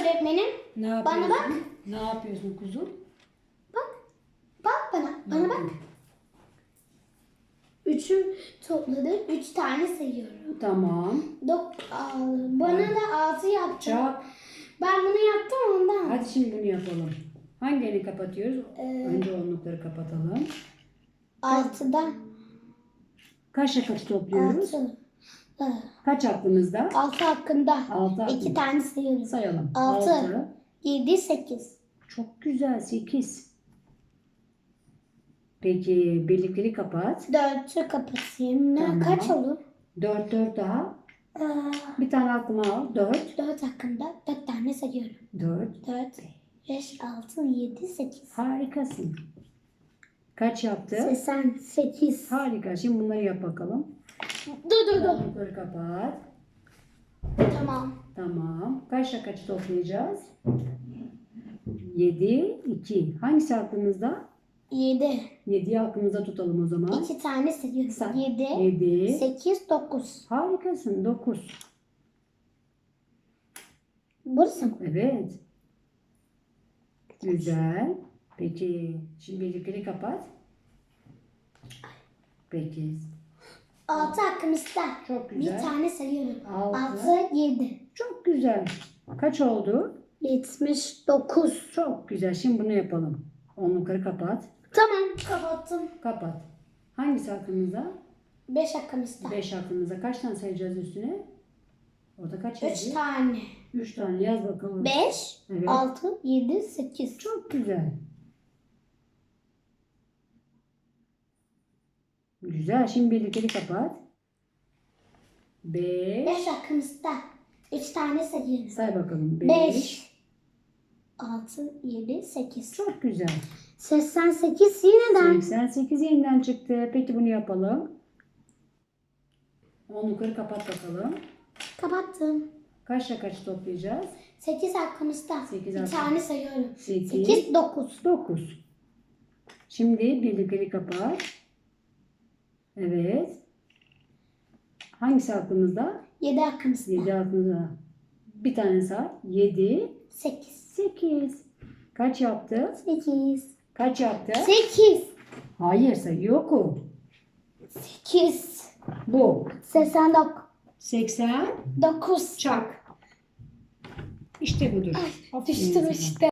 öğretmenim. Ne yapıyorsun? Bana bak. Ne yapıyorsun kuzum? Bak. Bak bana. Bana bak. Üçü topladım. Üç tane sayıyorum. Tamam. Dok bana da altı yaptım. Çak. Ben bunu yaptım ondan. Hadi şimdi bunu yapalım. Hangilerini kapatıyoruz? Ee, Önce onlukları kapatalım. Altıda. Kaçla kaç topluyoruz? Altı. Kaç aklımızda? Altı hakkında. Altı İki aklımızda. tane sayıyoruz. Sayalım. Altı. Yedi, sekiz. Çok güzel. Sekiz. Peki birlikleri kapat. Dörtü kapatayım. Ne? Tamam. Kaç olur? Dört dört daha. Ee, Bir tane aklıma al. Dört. dört hakkında dört tane sayıyorum. Dört. Dört, beş, altı, yedi, sekiz. Harikasın. Kaç yaptı? Seksen, sekiz. Harika. Şimdi bunları yap bakalım. Dur dur dur. Onlukları kapat. Tamam. Tamam. Kaçla kaçı toplayacağız? 7, 2. Hangisi aklımızda? Yedi. 7'yi aklımızda tutalım o zaman. İki tane sayıyorum. Say. Yedi, 7. sekiz, dokuz. Harikasın. 9. Burası mı? Evet. Güzel. Peki. Şimdi birlikleri kapat. Peki. Altı hakkımızda. Çok Bir güzel. tane sayıyorum. Altı. Altı, yedi. Çok güzel. Kaç oldu? Yetmiş dokuz. Çok güzel. Şimdi bunu yapalım. Onlukları kapat. Tamam. Kapattım. Kapat. Hangisi aklımızda? Beş hakkımızda. 5 aklımızda. Kaç tane sayacağız üstüne? Orada kaç Üç yazıyor? tane. 3 tane yaz bakalım. Beş, Evet. altı, yedi, sekiz. Çok güzel. Güzel. Şimdi birlikleri kapat. 5. Beş hakkımızda. Üç tane sayıyorum. Say bakalım. 5. Beş. Altı, yedi, sekiz. Çok güzel. Seksen sekiz yeniden. 88 yeniden çıktı. Peki bunu yapalım. Onlukları kapat bakalım. Kapattım. Kaçla kaç toplayacağız? Sekiz hakkımızda. Sekiz Bir hakkımızda. tane sayıyorum. 8. Sekiz, dokuz. 9. Şimdi birlikleri kapat. Evet. Hangisi aklımızda? Yedi hakkımızda. 7 aklımızda. Bir tane say. 7, Sekiz. 8. Kaç yaptı? Sekiz. Kaç yaptı? Sekiz. Hayır sayıyor o. Sekiz. Bu. Seksen dok- 80 dokuz. çak. İşte budur. Aferin Düştüm sana. işte.